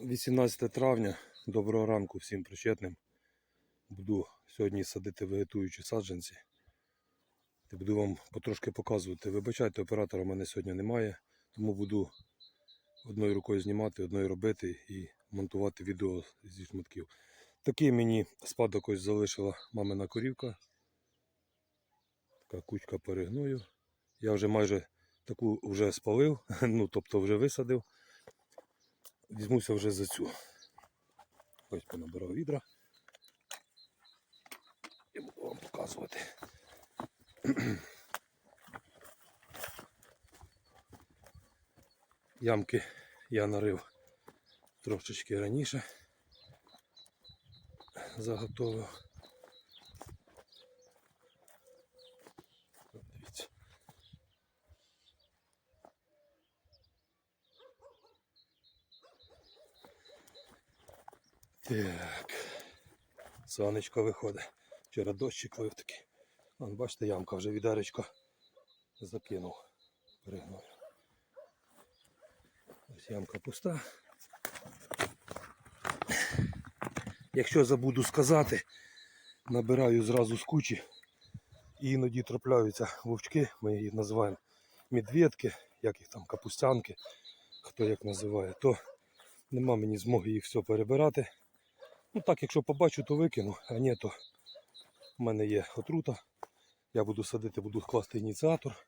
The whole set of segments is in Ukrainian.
18 травня. Доброго ранку всім причетним. Буду сьогодні садити вегетуючі саджанці. Буду вам потрошки показувати. Вибачайте, оператора в мене сьогодні немає, тому буду одною рукою знімати, одною робити і монтувати відео зі шматків. Такий мені спадок ось залишила мамина корівка. Така кучка перегною. Я вже майже таку вже спалив, ну тобто вже висадив. Візьмуся вже за цю. Ось понабирав відра. І буду вам показувати. Ямки я нарив трошечки раніше. Заготовив. Так. Сонечко виходить. Вчора дощик лив такий. Вон, бачите, ямка вже відеречко закинув. Перегною. Ось ямка пуста. Якщо забуду сказати, набираю зразу з кучі. І іноді трапляються вовчки, ми їх називаємо медведки, як їх там капустянки, хто як називає, то нема мені змоги їх все перебирати. Ну так, якщо побачу, то викину, а ні, то в мене є отрута. Я буду садити, буду класти ініціатор,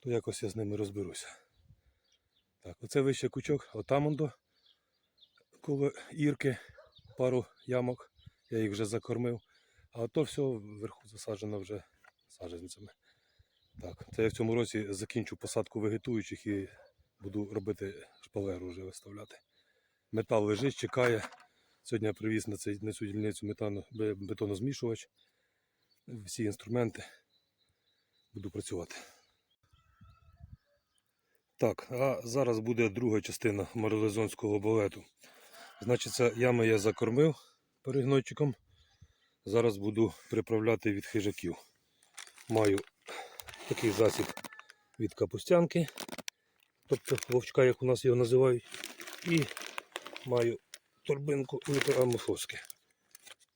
то якось я з ними розберуся. Так, оце вище кучок, отам он до коло ірки, пару ямок, я їх вже закормив. А то все вверху засаджено вже саджанцями. Так, це я в цьому році закінчу посадку вегетуючих і буду робити шпалеру вже виставляти. Метал лежить, чекає. Сьогодні я привіз на, цей, на цю дільницю метану, бетонозмішувач. Всі інструменти. Буду працювати. Так, а зараз буде друга частина моралезонського балету. Значить, це ями я закормив перегнойчиком. Зараз буду приправляти від хижаків. Маю такий засіб від капустянки, тобто вовчка, як у нас його називають. І маю торбинку мікроамофоски.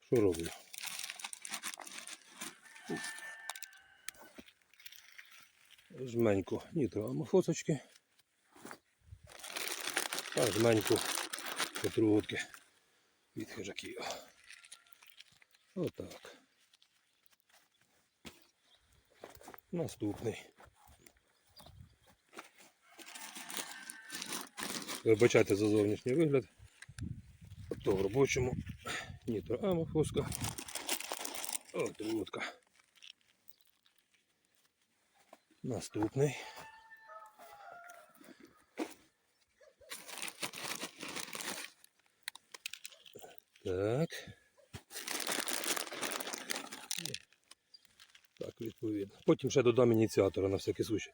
Що роблю? Жменьку нітроамофосочки. Та жменьку потрудки від хижаків. Отак. Наступний. Вибачайте за зовнішній вигляд. То в робочому нітроамофоска. Отрутка. Наступний. Так. Так, відповідно. Потім ще додам ініціатора на всякий случай.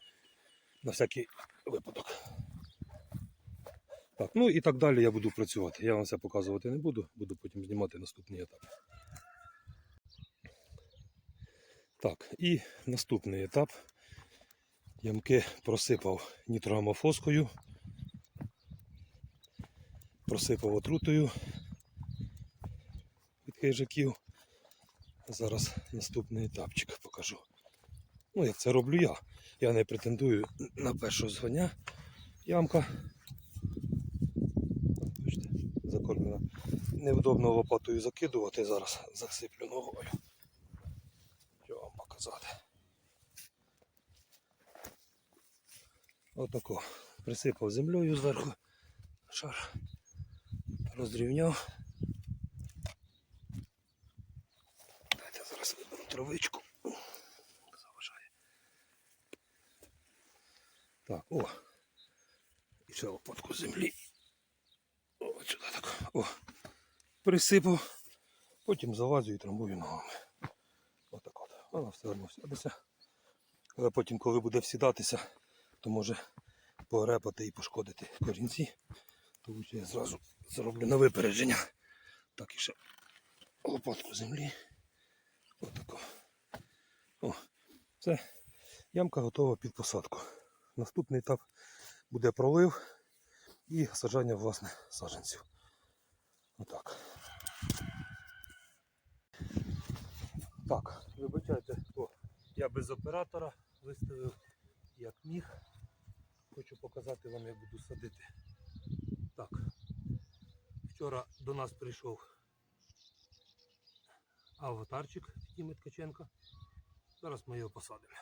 На всякий випадок. Так, ну і так далі я буду працювати. Я вам все показувати не буду, буду потім знімати наступний етап. Так, і наступний етап. Ямки просипав нітроамофоскою, просипав отрутою від хижаків. Зараз наступний етапчик покажу. Ну, як це роблю я. Я не претендую на перше звання. Ямка. Бачите. Невдобно лопатою закидувати, зараз засиплю ногою. Що вам показати? Отако. Присипав землею зверху. Шар. Розрівняв. Дайте зараз виберу травичку. Заважає. Так, о. І ще лопатку землі. О, сюди так. О. Присипав. Потім залазю і трамбую ногами. Отак от. Вона все одно сядеться. Але потім, коли буде всідатися, то може порепати і пошкодити корінці. Тому я зразу зроблю на випередження. Так і ще лопатку землі. Отако. О, все. Ямка готова під посадку. Наступний етап буде пролив і саджання власне саджанців. Отак. Так, вибачайте, то я без оператора виставив як міг. Хочу показати вам, як буду садити. Так. Вчора до нас прийшов аватарчик Тіми Ткаченка. Зараз ми його посадимо.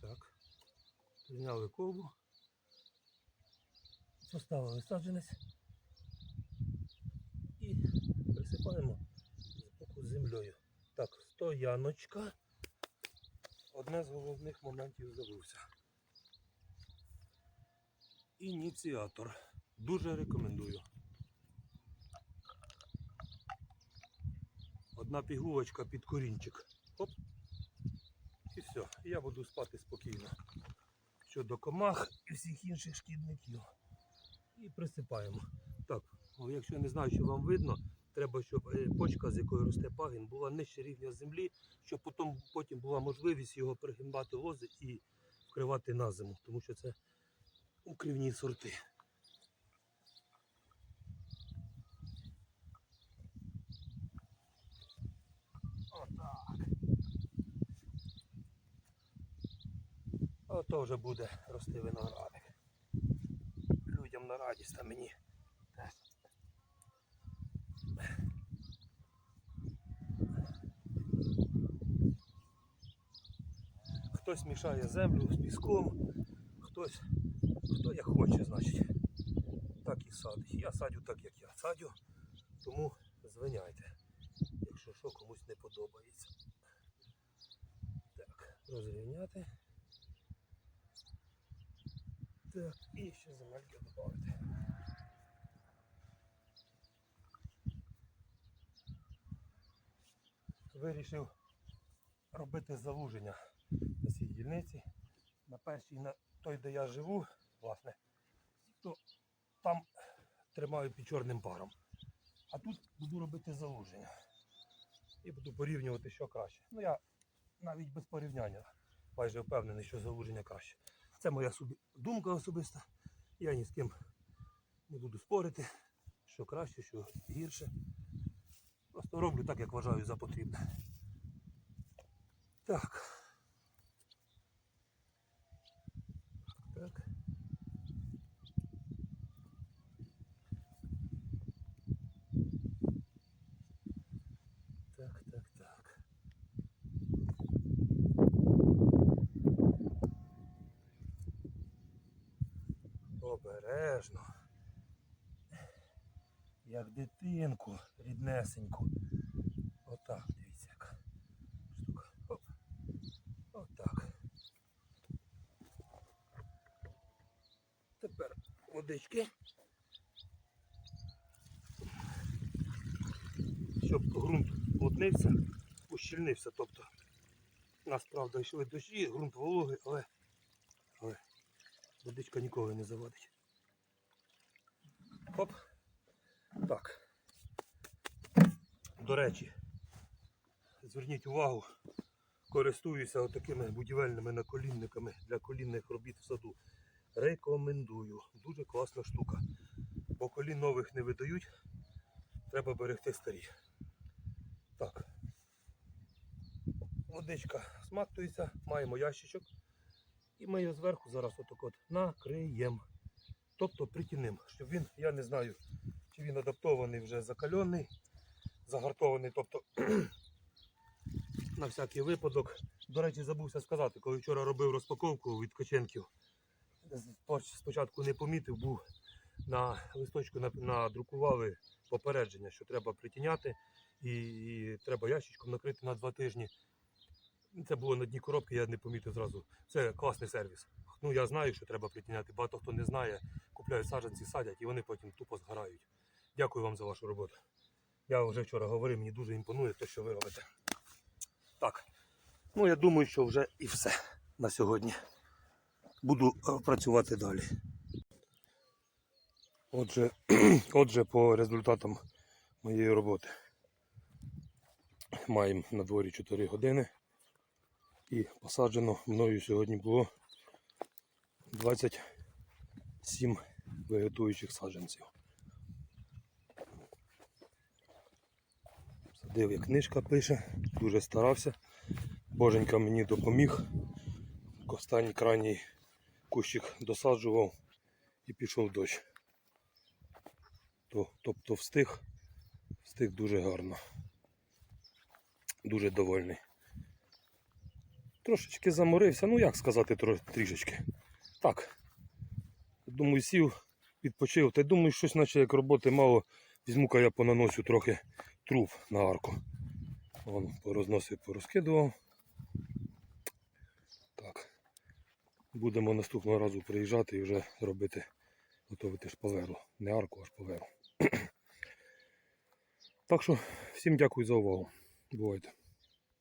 Так. Зняли колбу. Поставили саджанець і присипаємо з землею. Так, стояночка. Одне з головних моментів забувся. Ініціатор. Дуже рекомендую. Одна пігулочка під корінчик. Оп. І все. Я буду спати спокійно. Щодо комах і всіх інших шкідників. І присипаємо. Так, якщо я не знаю, що вам видно, треба, щоб е, почка, з якої росте пагін, була нижче рівня землі, щоб потім, потім була можливість його пригибати лози і вкривати на зиму, тому що це укрівні сорти. Ото вже буде рости виноградик. Людям на радість, а мені теж. Хтось мішає землю з піском, хтось хто як хоче, значить. Так і садить. Я садю так, як я садю, тому звиняйте, якщо що комусь не подобається. Так, розрівняти. Так, і ще земельки додати. Вирішив робити залуження на цій дільниці. На першій, на той, де я живу, власне, то там тримаю під чорним паром. А тут буду робити залуження. І буду порівнювати, що краще. Ну я навіть без порівняння майже впевнений, що залуження краще. Це моя думка особиста. Я ні з ким не буду спорити, що краще, що гірше. Просто роблю так, як вважаю за потрібне. Так. Так, так, так. Обережно. Як дитинку ріднесеньку. Отак, дивіться яка штука. Оп. Отак. Тепер водички. Щоб ґрунт плотнився, ущільнився. Тобто у нас, правда, йшли дощі, ґрунт вологий, але, але водичка ніколи не заводить. Оп. Так. До речі, зверніть увагу, користуюся отакими будівельними наколінниками для колінних робіт в саду. Рекомендую. Дуже класна штука. Бо колін нових не видають, треба берегти старі. Так. Водичка смактується, маємо ящичок. І ми його зверху зараз отак от накриємо. Тобто притіним, щоб він, я не знаю, чи він адаптований вже закальоний, загартований, тобто на всякий випадок. До речі, забувся сказати, коли вчора робив розпаковку від Коченків, спочатку не помітив, був на листочку надрукували попередження, що треба притіняти і треба ящичком накрити на два тижні. Це було на дні коробки, я не помітив зразу. Це класний сервіс. Ну я знаю, що треба притіняти. Багато хто не знає, купляють саджанці, садять і вони потім тупо згорають. Дякую вам за вашу роботу. Я вже вчора говорив, мені дуже імпонує те, що ви робите. Так. Ну я думаю, що вже і все на сьогодні. Буду е, працювати далі. Отже, отже, по результатам моєї роботи. маємо на дворі 4 години. І посаджено мною сьогодні було 27 вегетуючих саджанців. Садив, як книжка пише, дуже старався. Боженька мені допоміг. Останній крайній кущик досаджував і пішов дощ. То, тобто встиг, встиг дуже гарно. Дуже довольний. Трошечки заморився, ну як сказати трішечки. Так. Думаю, сів, відпочив. Та й думаю, щось наче як роботи мало. Візьму-ка я понаносю трохи труб на арку. Вон порозносив, порозкидував. Так. Будемо наступного разу приїжджати і вже робити, готувати шпалеру. Не арку, а шпалеру. так що всім дякую за увагу. Бувайте.